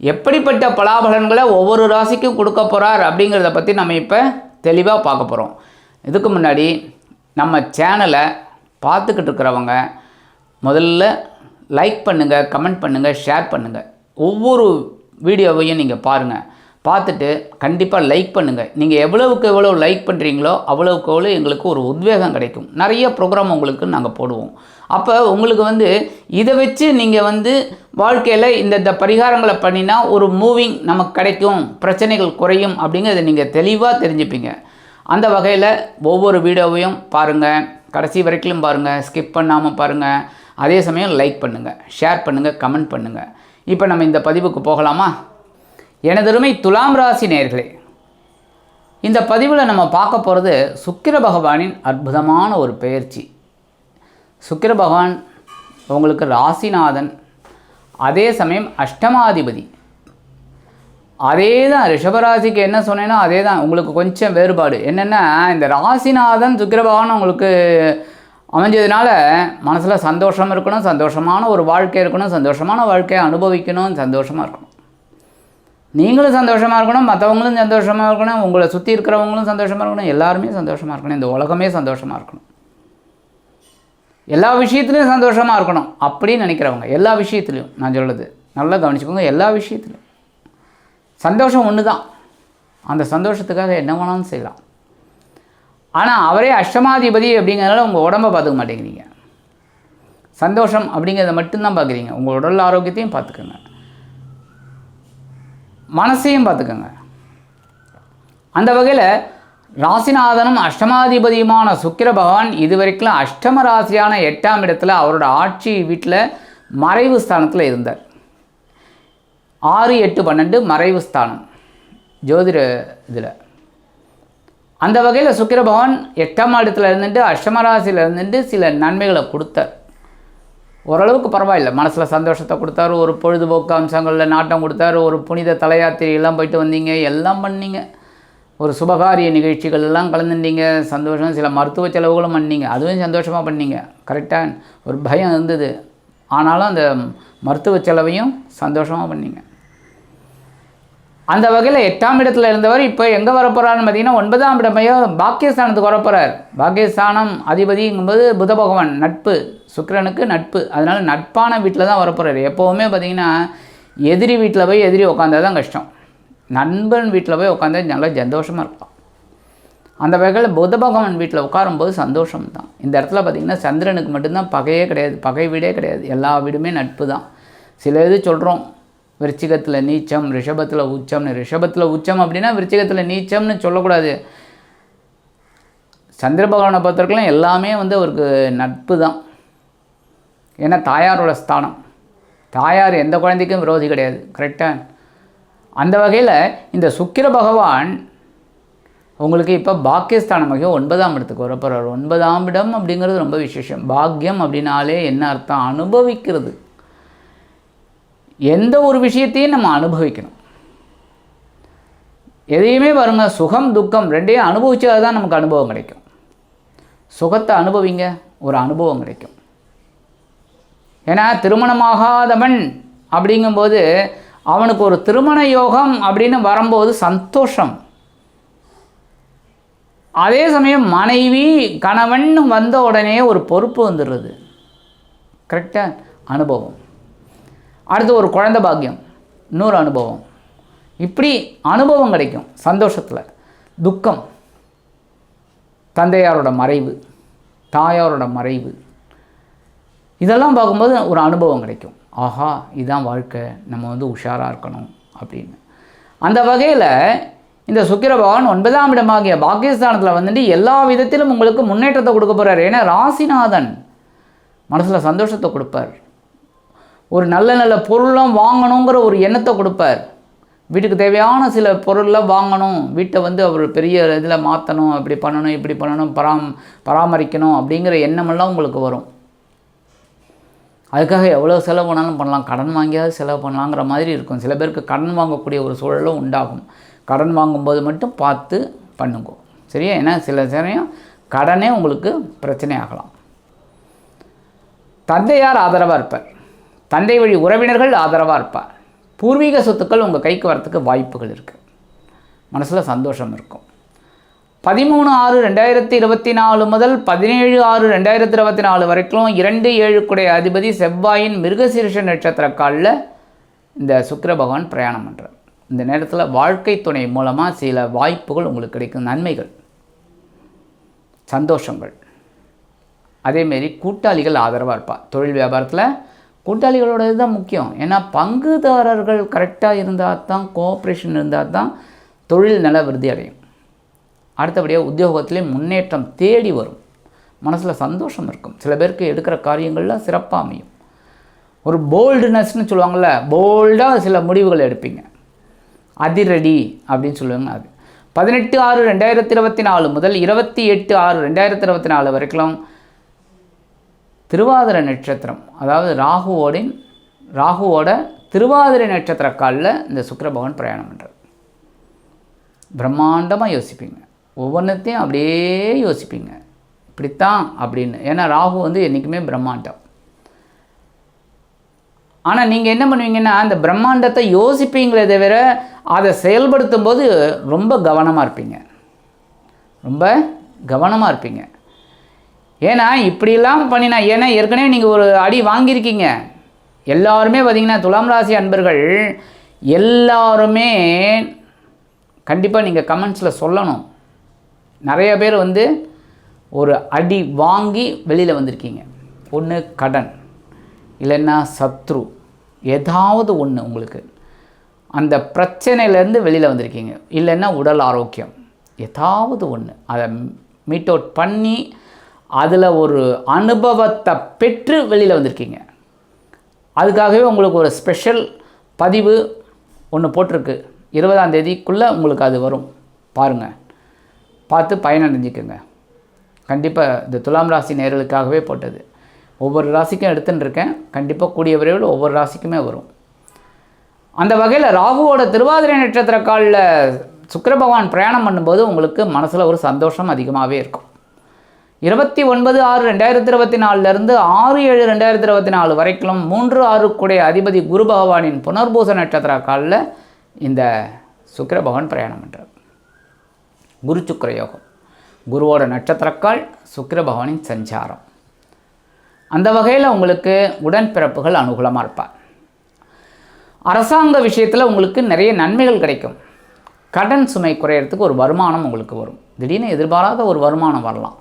எப்படிப்பட்ட பலாபலன்களை ஒவ்வொரு ராசிக்கும் கொடுக்க போகிறார் அப்படிங்கிறத பற்றி நம்ம இப்போ தெளிவாக பார்க்க போகிறோம் இதுக்கு முன்னாடி நம்ம சேனலை பார்த்துக்கிட்டு இருக்கிறவங்க முதல்ல லைக் பண்ணுங்கள் கமெண்ட் பண்ணுங்கள் ஷேர் பண்ணுங்கள் ஒவ்வொரு வீடியோவையும் நீங்கள் பாருங்கள் பார்த்துட்டு கண்டிப்பாக லைக் பண்ணுங்கள் நீங்கள் எவ்வளவுக்கு எவ்வளோ லைக் பண்ணுறீங்களோ அவ்வளோவுக்கு எவ்வளோ எங்களுக்கு ஒரு உத்வேகம் கிடைக்கும். நிறைய ப்ரோக்ராம் உங்களுக்கு நாங்கள் போடுவோம். அப்போ உங்களுக்கு வந்து இதை வச்சு நீங்கள் வந்து வாழ்க்கையில் இந்த இந்த பரிகாரங்களை பண்ணினா ஒரு மூவிங் நமக்கு கிடைக்கும் பிரச்சனைகள் குறையும் அப்படிங்கிறத நீங்கள் தெளிவாக தெரிஞ்சுப்பீங்க. அந்த வகையில் ஒவ்வொரு வீடியோவையும் பாருங்கள் கடைசி வரைக்கும் பாருங்கள் ஸ்கிப் பண்ணாமல் பாருங்கள் அதே சமயம் லைக் பண்ணுங்கள் ஷேர் பண்ணுங்கள் கமெண்ட் பண்ணுங்கள் இப்போ நம்ம இந்த பதிவுக்கு போகலாமா? எனதருமை துலாம் ராசி நேர்களே இந்த பதிவில் நம்ம பார்க்க போகிறது சுக்கிர பகவானின் அற்புதமான ஒரு பெயர்ச்சி. சுக்கிர பகவான் உங்களுக்கு ராசிநாதன் அதே சமயம் அஷ்டமாதிபதி. அதே தான் ரிஷபராசிக்கு என்ன சொன்னேனோ அதே தான் உங்களுக்கு கொஞ்சம் வேறுபாடு. என்னென்னா இந்த ராசிநாதன் சுக்கிர பகவான் உங்களுக்கு அமைஞ்சதுனால மனசில் சந்தோஷம் இருக்கணும் சந்தோஷமான ஒரு வாழ்க்கை இருக்கணும் சந்தோஷமான வாழ்க்கையை அனுபவிக்கணும் சந்தோஷமாக இருக்கணும். நீங்களும் சந்தோஷமாக இருக்கணும் மற்றவங்களும் சந்தோஷமாக இருக்கணும் உங்களை சுற்றி இருக்கிறவங்களும் சந்தோஷமாக இருக்கணும் எல்லாருமே சந்தோஷமாக இருக்கணும் இந்த உலகமே சந்தோஷமாக இருக்கணும். எல்லா விஷயத்துலையும் சந்தோஷமாக இருக்கணும் அப்படின்னு நினைக்கிறவங்க எல்லா விஷயத்துலையும். நான் சொல்லுது நல்லா கவனிச்சுக்கோங்க எல்லா விஷயத்துலையும். சந்தோஷம் ஒன்று தான் அந்த சந்தோஷத்துக்காக என்ன வேணாலும் செய்யலாம். ஆனால் அவரே அஷ்டமாதிபதி அப்படிங்கிறனால உங்கள் உடம்பை பார்த்துக்க மாட்டேங்கிறீங்க சந்தோஷம் அப்படிங்கிறத மட்டும்தான் பார்க்குறீங்க. உங்கள் உடல் ஆரோக்கியத்தையும் பார்த்துக்கோங்க. மனசையும் பார்த்துக்கோங்க. அந்த வகையில் ராசிநாதனும் அஷ்டமாதிபதியுமான சுக்கிர பகவான் இதுவரைக்கும் அஷ்டம ராசியான எட்டாம் இடத்துல அவரோட ஆட்சி வீட்டில் மறைவு ஸ்தானத்தில் இருந்தார். ஆறு எட்டு பன்னெண்டு மறைவு ஸ்தானம். ஜோதிட இதில். அந்த வகையில் சுக்கிர பகவான் எட்டாம் இடத்துல இருந்துட்டு அஷ்டம ராசியில் இருந்துட்டு சில நன்மைகளை கொடுத்தார். ஓரளவுக்கு பரவாயில்ல. மனசில் சந்தோஷத்தை கொடுத்தாரு. ஒரு பொழுதுபோக்கு அம்சங்களில் நாட்டம் கொடுத்தாரு. ஒரு புனித தலையாத்திரையெல்லாம் போயிட்டு வந்தீங்க. எல்லாம் பண்ணீங்க. ஒரு சுபகாரிய நிகழ்ச்சிகள் எல்லாம் கலந்துட்டீங்க. சந்தோஷம். சில மருத்துவ செலவுகளும் பண்ணீங்க. அதுவும் சந்தோஷமாக பண்ணீங்க. கரெக்டாக ஒரு பயம் இருந்தது. ஆனாலும் அந்த மருத்துவ செலவையும் சந்தோஷமாக பண்ணீங்க. அந்த வகையில் எட்டாம் இடத்துல இருந்தவர் இப்போ எங்கே வரப்போகிறாருன்னு பார்த்தீங்கன்னா ஒன்பதாம் இடமையோ பாக்கியஸ்தானத்துக்கு வரப்போகிறார் பாக்கியஸ்தானம் அதிபதிங்கும்போது புத பகவான் நட்பு. சுக்கரனுக்கு நட்பு. அதனால் நட்பான வீட்டில் தான் வரப்போகிறார் எப்போவுமே பார்த்தீங்கன்னா எதிரி வீட்டில் போய் எதிரி உட்காந்தா தான் கஷ்டம். நண்பன் வீட்டில் போய் உட்காந்தா நல்லா சந்தோஷமாக இருக்கலாம் அந்த வகையில் புத பகவான் வீட்டில் உட்காரும்போது சந்தோஷம் தான் இந்த இடத்துல பார்த்திங்கன்னா சந்திரனுக்கு மட்டும்தான் பகையே கிடையாது பகை வீடே கிடையாது. எல்லா வீடுமே நட்பு தான் சில இது சொல்கிறோம் விருச்சிகத்தில் நீச்சம் ரிஷபத்தில் உச்சம்னு. ரிஷபத்தில் உச்சம் அப்படின்னா விருச்சிகத்தில் நீச்சம்னு சொல்லக்கூடாது. சந்திர பகவானை பொறுத்தவரைக்கும் எல்லாமே வந்து அவருக்கு நட்பு தான் ஏன்னா தாயாரோட ஸ்தானம். தாயார் எந்த குழந்தைக்கும் விரோதி கிடையாது. கரெக்டாக அந்த வகையில் இந்த சுக்கிர பகவான் உங்களுக்கு இப்போ பாக்கியஸ்தானமாக ஒன்பதாம் இடத்துக்கு வரப்போகிறார் ஒன்பதாம் இடம் அப்படிங்கிறது ரொம்ப விசேஷம். பாக்கியம் அப்படின்னாலே என்ன அர்த்தம்? அனுபவிக்கிறது. எந்த ஒரு விஷயத்தையும் நம்ம அனுபவிக்கணும். எதையுமே பாருங்க சுகம் துக்கம் ரெண்டையும் அனுபவிச்சா தான் நமக்கு அனுபவம் கிடைக்கும். சுகத்தை அனுபவிங்க ஒரு அனுபவம் கிடைக்கும். ஏன்னா திருமணமாகாதவன் அப்படிங்கும்போது அவனுக்கு ஒரு திருமண யோகம் அப்படின்னு வரும்போது சந்தோஷம். அதே சமயம் மனைவி கணவன் வந்த உடனே ஒரு பொறுப்பு வந்துடுறது. கரெக்டாக அனுபவம். அடுத்து ஒரு குழந்தை பாக்கியம். இன்னொரு அனுபவம். இப்படி அனுபவம் கிடைக்கும் சந்தோஷத்தில். துக்கம். தந்தையாரோட மறைவு. தாயாரோட மறைவு. இதெல்லாம் பார்க்கும்போது ஒரு அனுபவம் கிடைக்கும். ஆஹா இதுதான் வாழ்க்கை நம்ம வந்து உஷாராக இருக்கணும் அப்படின்னு. அந்த வகையில் இந்த சுக்கிர பகவான் ஒன்பதாம் இடமாகிய பாகிஸ்தானத்தில் வந்துட்டு எல்லா விதத்திலும் உங்களுக்கு முன்னேற்றத்தை கொடுக்க போகிறார் ஏன்னா ராசிநாதன் மனசில் சந்தோஷத்தை கொடுப்பார். ஒரு நல்ல நல்ல பொருள்லாம் வாங்கணுங்கிற ஒரு எண்ணத்தை கொடுப்பார். வீட்டுக்கு தேவையான சில பொருள்லாம் வாங்கணும். வீட்டை வந்து அவர் பெரிய இதில் மாற்றணும் இப்படி பண்ணணும் இப்படி பண்ணணும் பராம் பராமரிக்கணும் அப்படிங்கிற எண்ணமெல்லாம் உங்களுக்கு வரும். அதுக்காக எவ்வளோ செலவு பண்ணாலும் பண்ணலாம். கடன் வாங்கியாவது செலவு பண்ணலாங்கிற மாதிரி இருக்கும். சில பேருக்கு கடன் வாங்கக்கூடிய ஒரு சூழலும் உண்டாகும். கடன் வாங்கும்போது மட்டும் பார்த்து பண்ணுங்க. சரியா? ஏன்னா சில சமயம் கடனே உங்களுக்கு பிரச்சனை ஆகலாம் தந்தையார் ஆதரவாக இருப்பார். தந்தை வழி உறவினர்கள் ஆதரவாக இருப்பார். பூர்வீக சொத்துக்கள் உங்கள் கைக்கு வரத்துக்கு வாய்ப்புகள் இருக்குது மனசில் சந்தோஷம் இருக்கும். பதிமூணு ஆறு ரெண்டாயிரத்தி இருபத்தி நாலு முதல் பதினேழு ஆறு ரெண்டாயிரத்தி இருபத்தி நாலு வரைக்கும் இரண்டு ஏழுக்குடைய அதிபதி செவ்வாயின் மிருகசீர்ஷ நட்சத்திர காலில் இந்த சுக்கர பகவான் பிரயாணம் பண்ணுறார் இந்த நேரத்தில் வாழ்க்கை துணை மூலமாக சில வாய்ப்புகள் உங்களுக்கு கிடைக்கும். நன்மைகள் சந்தோஷங்கள். அதேமாரி கூட்டாளிகள் ஆதரவாக இருப்பாள் தொழில் வியாபாரத்தில் கூட்டாளிகளோட இதுதான் முக்கியம். ஏன்னா பங்குதாரர்கள் கரெக்டாக இருந்தால் தான் கோஆப்ரேஷன் இருந்தால் தான் தொழில் நல விருதி அடையும். அடுத்தபடியாக உத்தியோகத்திலே முன்னேற்றம் தேடி வரும். மனசில் சந்தோஷம் இருக்கும். சில பேருக்கு எடுக்கிற காரியங்களில் சிறப்பாக அமையும். ஒரு போல்டுனஸ்னு சொல்லுவாங்கள்ல போல்டாக சில முடிவுகள் எடுப்பீங்க. அதிரடி அப்படின்னு சொல்லுவாங்க அது. பதினெட்டு ஆறு ரெண்டாயிரத்தி இருபத்தி நாலு முதல் இருபத்தி எட்டு ஆறு ரெண்டாயிரத்தி இருபத்தி நாலு வரைக்கும் திருவாதிரை நட்சத்திரம் அதாவது ராகுவோடின் ராகுவோட திருவாதிரை நட்சத்திர காலில் இந்த சுக்கிர பகவான் பிரயாணம் பண்ணுறார் பிரம்மாண்டமாக யோசிப்பீங்க. ஒவ்வொன்றத்தையும் அப்படியே யோசிப்பீங்க. இப்படித்தான் அப்படின்னு. ஏன்னா ராகு வந்து என்றைக்குமே பிரம்மாண்டம். ஆனால் நீங்கள் என்ன பண்ணுவீங்கன்னா அந்த பிரம்மாண்டத்தை யோசிப்பீங்களே தவிர அதை செயல்படுத்தும் போது ரொம்ப கவனமாக இருப்பீங்க. ரொம்ப கவனமாக இருப்பீங்க. ஏன்னா இப்படிலாம் பண்ணினா ஏன்னா ஏற்கனவே நீங்கள் ஒரு அடி வாங்கியிருக்கீங்க. எல்லாருமே பார்த்தீங்கன்னா துலாம் ராசி அன்பர்கள் எல்லாருமே கண்டிப்பாக நீங்கள் கமெண்ட்ஸில் சொல்லணும். நிறைய பேர் வந்து ஒரு அடி வாங்கி வெளியில் வந்திருக்கீங்க. ஒன்று கடன் இல்லைன்னா சத்ரு ஏதாவது ஒன்று உங்களுக்கு. அந்த பிரச்சனையிலேருந்து வெளியில் வந்திருக்கீங்க. இல்லைன்னா உடல் ஆரோக்கியம் ஏதாவது ஒன்று அதை மீட் அவுட் பண்ணி அதில் ஒரு அனுபவத்தை பெற்று வெளியில் வந்திருக்கீங்க. அதுக்காகவே உங்களுக்கு ஒரு ஸ்பெஷல் பதிவு ஒன்று போட்டிருக்கு. இருபதாம் தேதிக்குள்ளே உங்களுக்கு அது வரும். பாருங்கள் பார்த்து பயனடைஞ்சிக்கோங்க. கண்டிப்பாக இந்த துலாம் ராசி நேர்களுக்காகவே போட்டது. ஒவ்வொரு ராசிக்கும் எடுத்துன்னு இருக்கேன் கண்டிப்பாக கூடிய விரைவில் ஒவ்வொரு ராசிக்குமே வரும். அந்த வகையில் ராகுவோட திருவாதிரை நட்சத்திர காலில் சுக்கர பகவான் பிரயாணம் பண்ணும்போது உங்களுக்கு மனசில் ஒரு சந்தோஷம் அதிகமாகவே இருக்கும். இருபத்தி ஒன்பது ஆறு ரெண்டாயிரத்தி இருபத்தி நாலுலேருந்து ஆறு ஏழு ரெண்டாயிரத்தி இருபத்தி நாலு வரைக்கும் மூன்று ஆறு கூடிய அதிபதி குரு பகவானின் புனர்பூச நட்சத்திர காலில் இந்த சுக்கர பகவான் பிரயாணம் பண்ணுறார் குரு சுக்கர யோகம். குருவோட நட்சத்திரக்கால் சுக்கிர பகவானின் சஞ்சாரம். அந்த வகையில் உங்களுக்கு உடன்பிறப்புகள் அனுகூலமாக இருப்பார். அரசாங்க விஷயத்தில் உங்களுக்கு நிறைய நன்மைகள் கிடைக்கும். கடன் சுமை குறையிறதுக்கு ஒரு வருமானம் உங்களுக்கு வரும். திடீர்னு எதிர்பாராத ஒரு வருமானம் வரலாம்.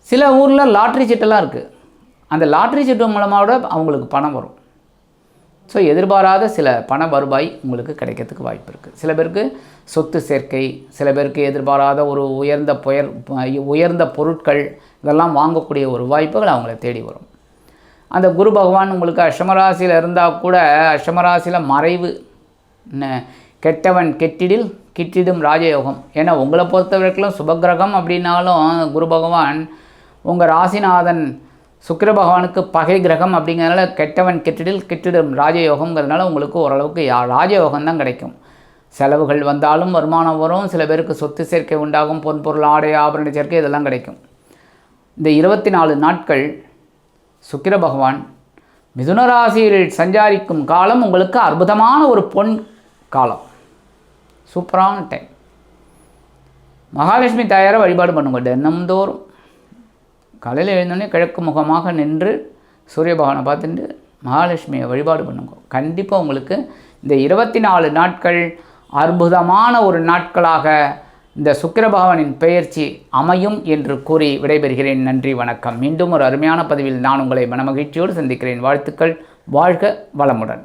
சில ஊரில் லாட்ரி சீட்டெல்லாம் இருக்குது அந்த லாட்ரி சீட்டு மூலமாக அவங்களுக்கு பணம் வரும். ஸோ எதிர்பாராத சில பண வருவாய் உங்களுக்கு கிடைக்கிறதுக்கு வாய்ப்பு இருக்குது சில பேருக்கு சொத்து சேர்க்கை சில பேருக்கு எதிர்பாராத ஒரு உயர்ந்த புயர் உயர்ந்த பொருட்கள் இதெல்லாம் வாங்கக்கூடிய ஒரு வாய்ப்புகள் அவங்கள தேடி வரும். அந்த குரு பகவான் உங்களுக்கு அஷ்டமராசியில் இருந்தால் கூட அஷ்டமராசியில் மறைவு கெட்டவன் கெட்டிடில் கிட்டிடும் ராஜயோகம். ஏன்னா உங்களை பொறுத்த வரைக்கும் சுபகிரகம் அப்படின்னாலும் குரு பகவான் உங்கள் ராசிநாதன் சுக்கிர பகவானுக்கு பகை கிரகம் அப்படிங்கிறதுனால கெட்டவன் கெட்டிடில் கெட்டிடும் ராஜயோகங்கிறதுனால உங்களுக்கு ஓரளவுக்கு யா ராஜயோகம் தான் கிடைக்கும். செலவுகள் வந்தாலும் வருமானம் வரும் சில பேருக்கு சொத்து சேர்க்கை உண்டாகும் பொன் பொருள் ஆடை ஆபரண சேர்க்கை இதெல்லாம் கிடைக்கும். இந்த இருபத்தி நாலு நாட்கள் சுக்கிர பகவான் மிதுனராசியில் சஞ்சாரிக்கும் காலம் உங்களுக்கு அற்புதமான ஒரு பொன் காலம். சூப்பரான டைம் மகாலட்சுமி தாயாரை வழிபாடு பண்ணுங்க தினம்தோறும் காலையில் எழுந்தோடனே கிழக்கு முகமாக நின்று சூரிய பகவானை பார்த்துட்டு மகாலட்சுமியை வழிபாடு பண்ணுங்க. கண்டிப்பாக உங்களுக்கு இந்த இருபத்தி நாலு நாட்கள் அற்புதமான ஒரு நாட்களாக இந்த சுக்கிர பகவானின் பெயர்ச்சி அமையும் என்று கூறி விடைபெறுகிறேன். நன்றி வணக்கம். மீண்டும் ஒரு அருமையான பதிவில் நான் உங்களை மனமகிழ்ச்சியோடு சந்திக்கிறேன். வாழ்த்துக்கள். வாழ்க வளமுடன்.